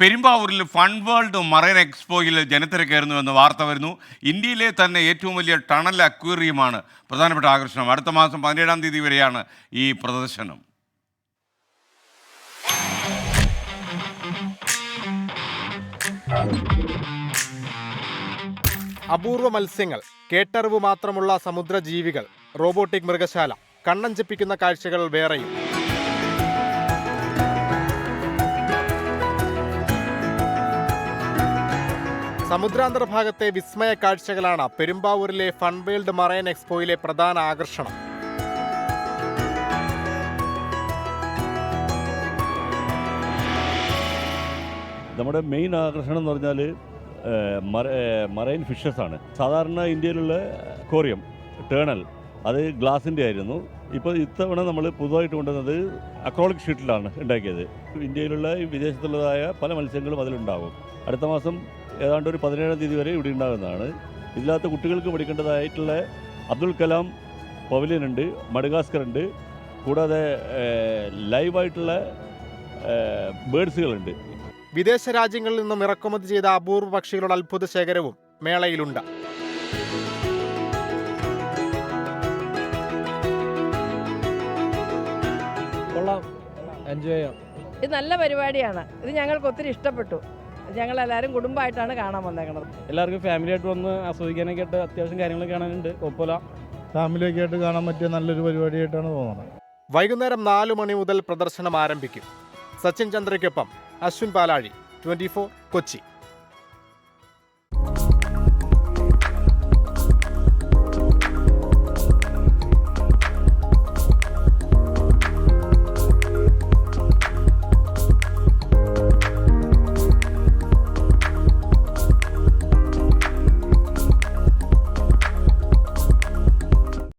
പെരുമ്പാവൂരിൽ fun world marine എക്സ്പോയിൽ ജനത്തിരക്കേറുന്നു എന്ന വാർത്ത വരുന്നു. ഇന്ത്യയിലെ തന്നെ ഏറ്റവും വലിയ ടണൽ അക്വേറിയമാണ് പ്രധാനപ്പെട്ട ആകർഷണം. അടുത്ത മാസം പതിനേഴാം തീയതി വരെയാണ് ഈ പ്രദർശനം. അപൂർവ മത്സ്യങ്ങൾ കേട്ടറിവ് മാത്രമുള്ള സമുദ്രജീവികൾ റോബോട്ടിക് മൃഗശാല കണ്ണഞ്ചിപ്പിക്കുന്ന കാഴ്ചകൾ വേറെയും. സമുദ്രാന്തർ ഭാഗത്തെ വിസ്മയ കാഴ്ചകളാണ് പെരുമ്പാവൂരിലെ ഫൺവേൾഡ് മറൈൻ എക്സ്പോയിലെ പ്രധാന ആകർഷണം. നമ്മുടെ മെയിൻ ആകർഷണം എന്ന് പറഞ്ഞാൽ മറൈൻ ഫിഷസ് ആണ്. സാധാരണ ഇന്ത്യയിലുള്ള കോറിയം ടേണൽ അത് ഗ്ലാസിന്റെ ആയിരുന്നു. ഇപ്പോൾ ഇത്തവണ നമ്മൾ പുതുതായിട്ട് കൊണ്ടുവന്നത് അക്രോളിക് ഷീറ്റിലാണ് ഉണ്ടാക്കിയത്. ഇന്ത്യയിലുള്ള വിദേശത്തുള്ളതായ പല മത്സ്യങ്ങളും അതിലുണ്ടാകും അടുത്ത മാസം ഏതാണ്ട് ഒരു പതിനേഴാം തീയതി വരെ ഇവിടെ ഉണ്ടാകുന്നതാണ്. ഇതിനകത്ത് കുട്ടികൾക്ക് പഠിക്കേണ്ടതായിട്ടുള്ള അബ്ദുൽ കലാം പവലിയൻ ഉണ്ട് മഡഗാസ്കർ ഉണ്ട് കൂടാതെ ലൈവായിട്ടുള്ള ബേഡ്സുകളുണ്ട്. വിദേശ രാജ്യങ്ങളിൽ നിന്നും ഇറക്കുമതി ചെയ്ത അപൂർവ പക്ഷികളുടെ അത്ഭുത ശേഖരവും മേളയിലുണ്ട്. കൊള്ളാം. എൻജോയ് ചെയ്യാം. ഇത് നല്ല പരിപാടിയാണ്. ഇത് ഞങ്ങൾക്ക് ഒത്തിരി ഇഷ്ടപ്പെട്ടു. ഞങ്ങളെല്ലാവരും കുടുംബമായിട്ടാണ് കാണാൻ വന്നേക്കുന്നത് എല്ലാവർക്കും ഫാമിലി ആയിട്ട് വന്ന് ആസ്വദിക്കാനൊക്കെ ആയിട്ട് അത്യാവശ്യം കാര്യങ്ങൾ കാണാനുണ്ട്. ഒപ്പല ഫാമിലിയൊക്കെ ആയിട്ട് കാണാൻ പറ്റിയ നല്ലൊരു പരിപാടിയായിട്ടാണ് തോന്നുന്നത്. വൈകുന്നേരം നാലു മണി മുതൽ പ്രദർശനം ആരംഭിക്കും. സച്ചിൻ ചന്ദ്രയ്ക്കൊപ്പം അശ്വിൻ പാലാഴി ട്വന്റി കൊച്ചി.